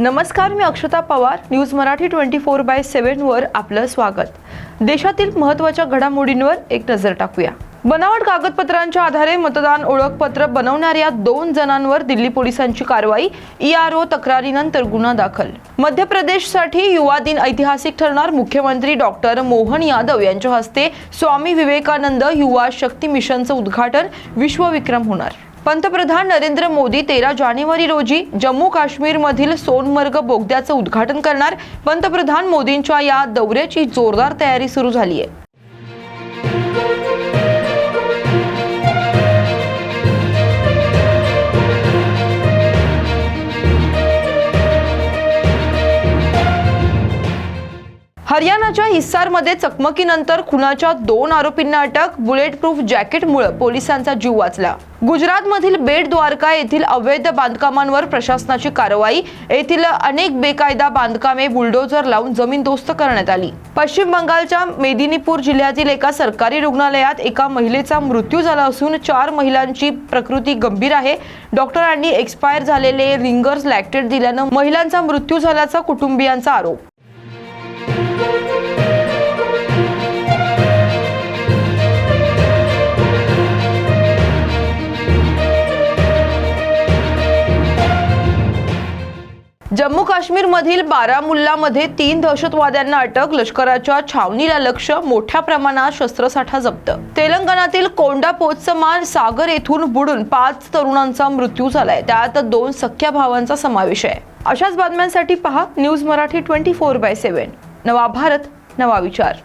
नमस्कार मी Akshata Pawar. News Marathi twenty four by सेव्हनवर आपलं स्वागत. देशातील महत्त्वाच्या घडामोडींवर एक नजर टाकूया. बनावट कागदपत्रांच्या आधारे मतदान ओळखपत्र बनवणाऱ्या दोन जणांवर दिल्ली पोलिसांची कारवाई ई आर ओ तक्रारीनंतर गुन्हा दाखल. मध्य प्रदेशसाठी युवा दिन ऐतिहासिक ठरणार. मुख्यमंत्री डॉक्टर मोहन यादव यांच्या हस्ते स्वामी विवेकानंद युवा शक्ती मिशनचं उद्घाटन. विश्वविक्रम होणार. पंतप्रधान नरेंद्र मोदी तेरा जानेवारी रोजी जम्मू काश्मीरमधील सोनमर्ग बोगद्याचं उद्घाटन करणार. पंतप्रधान मोदींच्या या दौऱ्याची जोरदार तयारी सुरू झाली आहे हरियाणाच्या हिस्सारमध्ये चकमकीनंतर खुनाच्या दोन आरोपींना अटक बुलेट प्रूफ जॅकेटमुळे पोलिसांचा जीव वाचला. गुजरातमधील बेट द्वारका येथील अवैध बांधकामांवर प्रशासनाची कारवाई येथील अनेक बेकायदा बांधकामे बुलडोझर लावून जमीनदोस्त करण्यात आली. पश्चिम बंगालच्या मेदिनीपूर जिल्ह्यातील एका सरकारी रुग्णालयात एका महिलेचा मृत्यू झाला असून चार महिलांची प्रकृती गंभीर आहे. डॉक्टरांनी एक्सपायर झालेले रिंगर्स लॅक्टेट दिल्यानं महिलांचा मृत्यू झाल्याचा कुटुंबियांचा आरोप. जम्मू काश्मीरमधील बारामुल्लामध्ये तीन दहशतवाद्यांना अटक लष्कराच्या छावणीला लक्ष मोठ्या प्रमाणात शस्त्रसाठा जप्त. तेलंगणातील कोंडा पोचमान सागर येथून बुडून पाच तरुणांचा मृत्यू झालाय. त्यात दोन सख्या भावांचा समावेश आहे. अशाच बातम्यांसाठी पहा news Marathi twenty four by seven. नवा भारत नवा विचार.